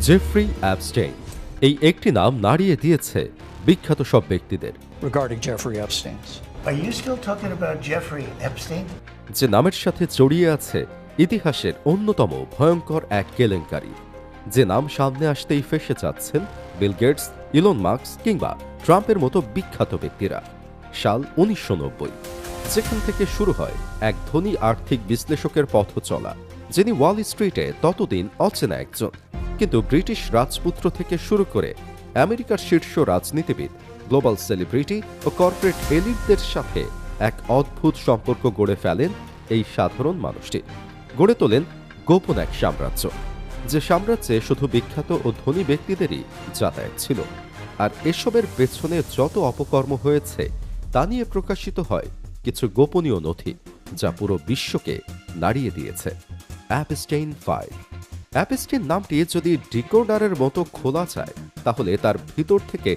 Jeffrey abstain এই একটি নাম নাড়িয়ে দিয়েছে বিখ্যাত সব ব্যক্তিদের? যে নামের সাথে জড়িয়ে আছে ইতিহাসের অন্যতম ভয়ঙ্কর এক কেলেঙ্কারি। যে নাম সামনে আসতেই ফেসে যাচ্ছেন বিল গেটস ইলন মার্কস কিংবা ট্রাম্পের মতো বিখ্যাত ব্যক্তিরা। সাল উনিশশো নব্বই। যেখান থেকে শুরু হয় এক ধনী আর্থিক বিশ্লেষকের পথ চলা যিনি ওয়াল স্ট্রিটে ততদিন অচেনা একজন। কিন্তু ব্রিটিশ রাজপুত্র থেকে শুরু করে আমেরিকার শীর্ষ রাজনীতিবিদ, গ্লোবাল সেলিব্রিটি ও কর্পোরেট এলিটদের সাথে এক অদ্ভুত সম্পর্ক গড়ে ফেলেন এই সাধারণ মানুষটি। গড়ে তোলেন গোপন এক সাম্রাজ্য, যে সাম্রাজ্যে শুধু বিখ্যাত ও ধনী ব্যক্তিদেরই যাতায়াত ছিল। আর এসবের পেছনে যত অপকর্ম হয়েছে, তা নিয়ে প্রকাশিত হয় কিছু গোপনীয় নথি, যা পুরো বিশ্বকে নাড়িয়ে দিয়েছে। অ্যাপস্টেইন ফাইভ অ্যাপস্টেইন নামটি যদি ডিকোডারের মতো খোলা যায়, তাহলে তার ভিতর থেকে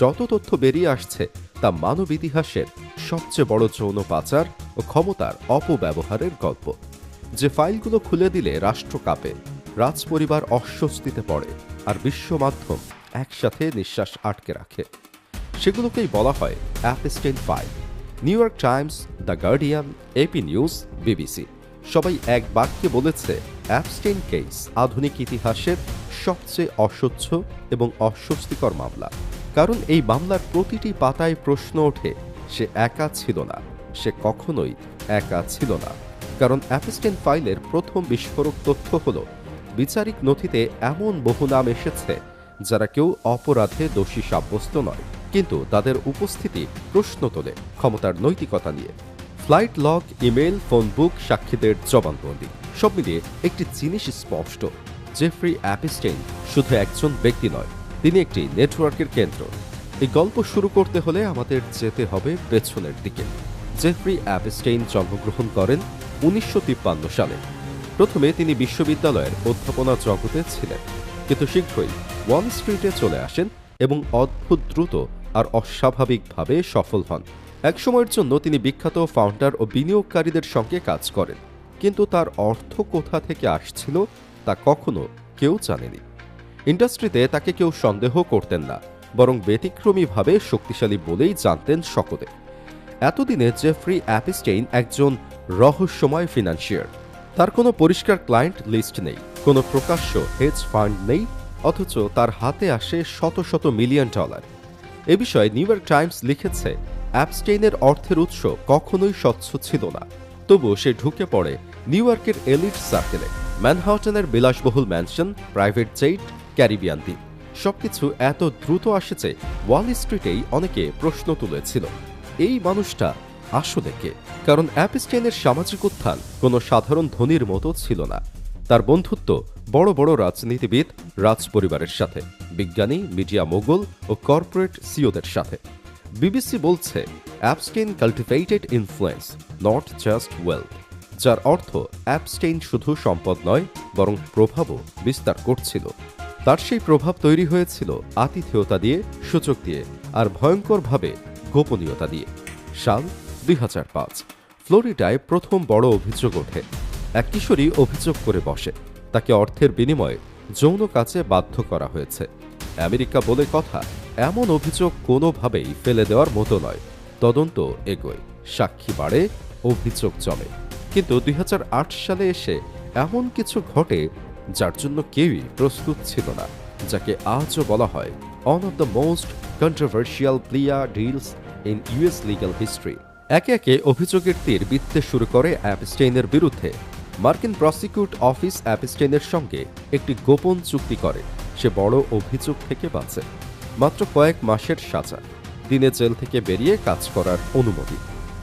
যত তথ্য বেরিয়ে আসছে, তা মানব ইতিহাসের সবচেয়ে বড় যৌন পাচার ও ক্ষমতার অপব্যবহারের গল্প। যে ফাইলগুলো খুলে দিলে রাষ্ট্র কাঁপে, রাজপরিবার অস্বস্তিতে পড়ে, আর বিশ্ব মাধ্যম একসাথে নিঃশ্বাস আটকে রাখে। সেগুলোকেই বলা হয় Epstein file. New York Times, the Guardian AP news, BBC. সবাই এক বাক্যে বলেছে অ্যাপস্টেইন কেস আধুনিক ইতিহাসের সবচেয়ে অস্বচ্ছ এবং অস্বস্তিকর মামলা। কারণ এই মামলার প্রতিটি পাতায় প্রশ্ন ওঠে, সে একা ছিল না, সে কখনোই একা ছিল না। কারণ অ্যাপস্টেন ফাইলের প্রথম বিস্ফোরক তথ্য হল, বিচারিক নথিতে এমন বহু নাম এসেছে যারা কেউ অপরাধে দোষী সাব্যস্ত নয়, কিন্তু তাদের উপস্থিতি প্রশ্ন তোলে ক্ষমতার নৈতিকতা নিয়ে। Flight log email phone book, সাক্ষীদের জবানবন্দি। সব মিলিয়ে একটি জিনিস স্পষ্ট। জেফ্রি অ্যাপিস্টেইন শুধু একজন ব্যক্তি নয়, তিনি একটি নেটওয়ার্কের কেন্দ্র। এই গল্প শুরু করতে হলে আমাদের যেতে হবে পেছনের দিকে। জেফ্রি অ্যাপিস্টেইন জন্মগ্রহণ করেন উনিশশো তিপ্পান্ন সালে। প্রথমে তিনি বিশ্ববিদ্যালয়ের অধ্যাপনা জগতে ছিলেন, কিন্তু শীঘ্রই ওয়াল স্ট্রিটে চলে আসেন এবং অদ্ভুত দ্রুত আর অস্বাভাবিকভাবে সফল হন। এক সময়ের জন্য তিনি বিখ্যাত ফাউন্ডার ও বিনিয়োগকারীদের সঙ্গে কাজ করেন। কিন্তু তার অর্থ কোথা থেকে আসছিল তা কখনো কেউ জানেনি। ইন্ডাস্ট্রিতে তাকে কেউ সন্দেহ করতেন না, বরং ব্যতিক্রমীভাবে শক্তিশালী বলেই জানতেন সকলে। এতদিনে জেফ্রি অ্যাপিস্টেইন একজন রহস্যময় ফিনান্সিয়ার। তার কোনো পরিষ্কার ক্লায়েন্ট লিস্ট নেই, কোনো প্রকাশ্য হেজ ফান্ড নেই, অথচ তার হাতে আসে শত শত মিলিয়ন ডলার। এ বিষয়ে নিউ ইয়র্ক টাইমস লিখেছে অ্যাপস্টেইনের অর্থের উৎস কখনোই স্বচ্ছ ছিল না। তবু সে ঢুকে পড়ে নিউ ইয়র্কের এলিট সার্কেলে ম্যানহাউটনের বিলাসবহুল ম্যানশন প্রাইভেট জেট ক্যারিবিয়ান দ্বীপ। সবকিছু এত দ্রুত আসেছে ওয়াল স্ট্রিটেই অনেকে প্রশ্ন তুলেছিল, এই মানুষটা আসলে কে? কারণ অ্যাপস্টেইনের সামাজিক উত্থান কোনো সাধারণ ধনীর মতো ছিল না। তার বন্ধুত্ব বড় বড় রাজনীতিবিদ রাজ পরিবারের সাথে, বিজ্ঞানী, মিডিয়া মোগল ও কর্পোরেট সিওদের সাথে। বিবিসি বলছে Epstein cultivated influence not just wealth যার অর্থ অ্যাপস্টেইন শুধু সম্পদ নয়, বরং প্রভাবও বিস্তার করছিল। তার সেই প্রভাব তৈরি হয়েছিল আতিথেয়তা দিয়ে, সূচক দিয়ে, আর ভয়ঙ্করভাবে গোপনীয়তা দিয়ে। সাল দুই হাজার পাঁচ, ফ্লোরিডায় প্রথম বড় অভিযোগ ওঠে। এক কিশোরী অভিযোগ করে বসে, তাকে অর্থের বিনিময়ে যৌন কাজে বাধ্য করা হয়েছে। আমেরিকা বলে কথা এমন অভিযোগ কোনোভাবেই ফেলে দেওয়ার মতো নয়। তদন্ত এগোয়। সাক্ষী বাড়ে, অভিযোগ জমে কিন্তু দুই হাজার আট সালে এসে এমন কিছু ঘটে যার জন্য কেউই প্রস্তুত ছিল না, যাকে আজও বলা হয় one of the most controversial plea deals in US legal history. একে একে অভিযোগের তীর বিততে শুরু করে অ্যাপস্টেইনের বিরুদ্ধে। মার্কিন প্রসিকিউট অফিস অ্যাপস্টেইনের সঙ্গে একটি গোপন চুক্তি করে। সে বড় অভিযোগ থেকে বাঁচে। মাত্র কয়েক মাসের সাজা। দিনে জেল থেকে বেরিয়ে কাজ করার অনুমতি।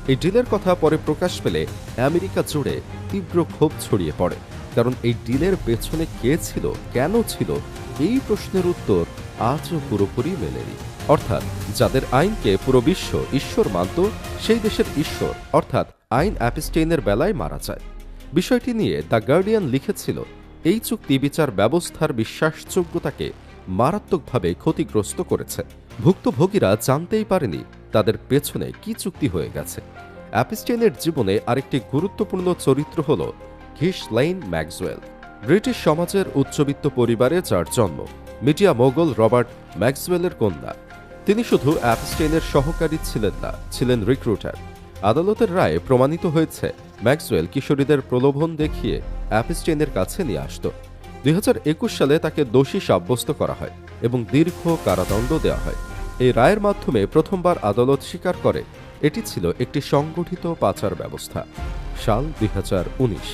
এই ডিলের কথা পরে প্রকাশ পেলে আমেরিকা জুড়ে তীব্র ক্ষোভ ছড়িয়ে পড়ে। কারণ এই ডিলের পেছনে কে ছিল, কেন ছিল, এই প্রশ্নের উত্তর আজও পুরোপুরি মেলেনি। অর্থাৎ যাদের আইনকে পুরো বিশ্ব ঈশ্বর মানত, সেই দেশের ঈশ্বর, অর্থাৎ আইন অ্যাপিস্টেইনের বেলায় মারা যায়। বিষয়টি নিয়ে দ্য গার্ডিয়ান লিখেছিল, এই চুক্তি বিচার ব্যবস্থার বিশ্বাসযোগ্যতাকে মারাত্মকভাবে ক্ষতিগ্রস্ত করেছে। ভুক্তভোগীরা জানতেই পারেনি তাদের পেছনে কি চুক্তি হয়ে গেছে। অ্যাপিস্টেনের জীবনে আরেকটি গুরুত্বপূর্ণ চরিত্র হল ঘিস লাইন ম্যাক্সওয়েল, ব্রিটিশ সমাজের উচ্চবিত্ত পরিবারে যার জন্ম। মিডিয়া মোগল রবার্ট ম্যাক্সওয়েলের কন্যা। তিনি শুধু অ্যাপস্টেইনের সহকারী ছিলেন না, ছিলেন রিক্রুটার। আদালতের রায়ে প্রমাণিত হয়েছে, ম্যাক্সওয়েল কিশোরীদের প্রলোভন দেখিয়ে অ্যাপস্টেইনের কাছে নিয়ে আসত। দুই হাজার একুশ সালে তাকে দোষী সাব্যস্ত করা হয় এবং দীর্ঘ কারাদণ্ড দেওয়া হয়। এই রায়ের মাধ্যমে প্রথমবার আদালত স্বীকার করে, এটি ছিল একটি সংগঠিত পাচার ব্যবস্থা। সাল দুই হাজার উনিশ,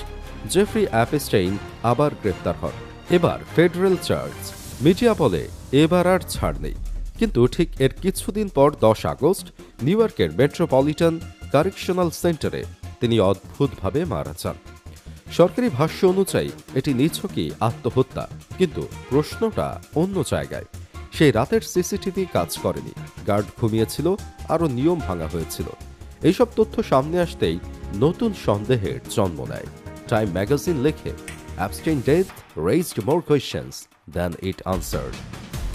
জেফ্রি অ্যাপেস্টেইন আবার গ্রেপ্তার হন। এবার ফেডারেল চার্জ, মিডিয়া বলে এবার আর ছাড় নেই। কিন্তু ঠিক এর কিছুদিন পর দশ আগস্ট, নিউ ইয়র্কের মেট্রোপলিটন কারেকশনাল সেন্টারে তিনি অদ্ভুতভাবে মারা যান। সরকারি ভাষ্য অনুযায়ী, এটি নিছকই আত্মহত্যা। কিন্তু প্রশ্নটা অন্য জায়গায়। সেই রাতের সিসিটিভি কাজ করেনি। গার্ড ঘুমিয়েছিল, আরও নিয়ম ভাঙা হয়েছিল। এইসব তথ্য সামনে আসতেই নতুন সন্দেহের জন্ম নেয়। টাইম ম্যাগাজিন লেখে Epstein death raised more questions than it answered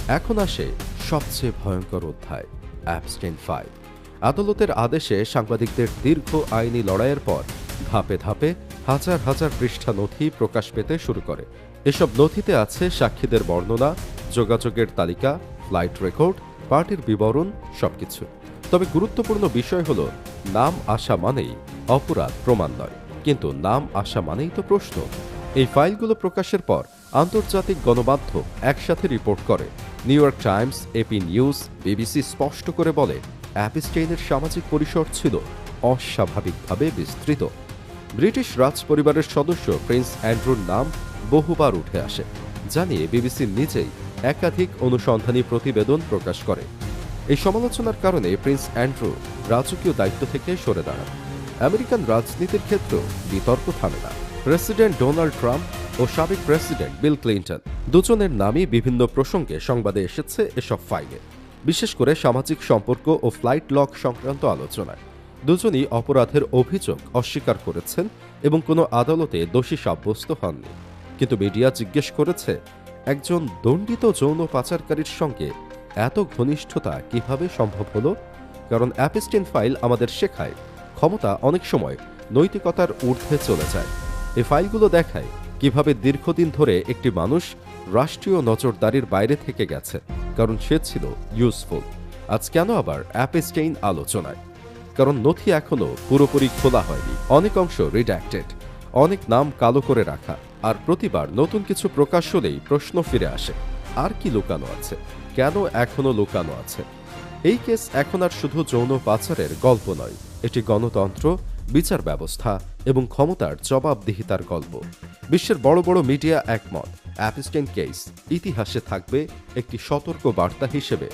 এখন আসে সবচেয়ে ভয়ঙ্কর অধ্যায় অ্যাবস্টেইন ফাইভ আদালতের আদেশে সাংবাদিকদের দীর্ঘ আইনি লড়াইয়ের পর ধাপে ধাপে হাজার হাজার পৃষ্ঠা নথি প্রকাশ পেতে শুরু করে। এসব নথিতে আছে সাক্ষীদের বর্ণনা, যোগাযোগের তালিকা, ফ্লাইট রেকর্ড, পার্টির বিবরণ, সবকিছু। তবে গুরুত্বপূর্ণ বিষয় হল, নাম আসা মানেই অপরাধ প্রমাণ নয়। কিন্তু নাম আসা মানেই তো প্রশ্ন। এই ফাইলগুলো প্রকাশের পর আন্তর্জাতিক গণমাধ্যম একসাথে রিপোর্ট করে। New York Times, AP news, BBC স্পষ্ট করে বলে, অ্যাপিস্টেইনের সামাজিক পরিসর ছিল অস্বাভাবিকভাবে বিস্তৃত। ব্রিটিশ রাজ পরিবারের সদস্য প্রিন্স অ্যান্ড্রুর নাম বহুবার উঠে আসে, জানিয়ে বিবিসি নিজেই একাধিক অনুসন্ধানী প্রতিবেদন প্রকাশ করে। এই সমালোচনার কারণে প্রিন্স অ্যান্ড্রু রাজকীয় দায়িত্ব থেকে সরে দাঁড়ান। আমেরিকান রাজনীতির ক্ষেত্রেও বিতর্ক থামে না। প্রেসিডেন্ট ডোনাল্ড ট্রাম্প ও সাবেক প্রেসিডেন্ট বিল ক্লিন্টন দুজনের নামই বিভিন্ন প্রসঙ্গে সংবাদে এসেছে এসব ফাইলে, বিশেষ করে সামাজিক সম্পর্ক ও ফ্লাইট লক সংক্রান্ত আলোচনায়। দুজনই অপরাধের অভিযোগ অস্বীকার করেছেন এবং কোনো আদালতে দোষী সাব্যস্ত হননি। কিন্তু মিডিয়া জিজ্ঞেস করেছে, একজন দণ্ডিত যৌন পাচারকারীর সঙ্গে এত ঘনিষ্ঠতা কীভাবে সম্ভব হলো? কারণ অ্যাপিস্টিন ফাইল আমাদের শেখায়, ক্ষমতা অনেক সময় নৈতিকতার ঊর্ধ্বে চলে যায়। এই ফাইলগুলো দেখায় কীভাবে দীর্ঘদিন ধরে একটি মানুষ রাষ্ট্রীয় নজরদারির বাইরে থেকে গেছে, কারণ সে ছিল ইউজফুল। আজ কেন আবার অ্যাপেস্টেইন আলোচনায়? কারণ নথি এখনও পুরোপুরি খোলা হয়নি। অনেক অংশ রিডাক্টেড অনেক নাম কালো করে রাখা, আর প্রতিবার নতুন কিছু প্রকাশ হলেই প্রশ্ন ফিরে আসে, আর কি লুকানো আছে? কেন এখনও লুকানো আছে? এই কেস এখন আর শুধু যৌন পাচারের গল্প নয়, এটি গণতন্ত্র, বিচার ব্যবস্থা এবং ক্ষমতার জবাবদিহিতার গল্প। বিশ্বের বড় বড় মিডিয়া একমত, অ্যাপিস্টেন কেস ইতিহাসে থাকবে একটি সতর্ক বার্তা হিসেবে।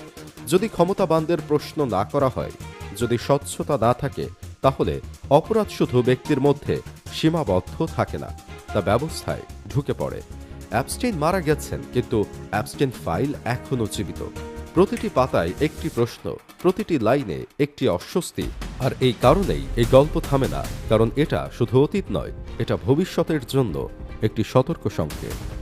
যদি ক্ষমতাবানদের প্রশ্ন না করা হয় যদি স্বচ্ছতা না থাকে, তাহলে অপরাধ শুধু ব্যক্তির মধ্যে সীমাবদ্ধ থাকে না, তা ব্যবস্থায় ঢুকে পড়ে। অ্যাবস্টেইন মারা গেছেন, কিন্তু অ্যাবস্টেইন ফাইল এখনও জীবিত। প্রতিটি পাতায় একটি প্রশ্ন, প্রতিটি লাইনে একটি অস্বস্তি, আর এই কারণেই এই গল্প থামে না, কারণ এটা শুধু অতীত নয়, এটা ভবিষ্যতের জন্য একটি সতর্ক সংকেত।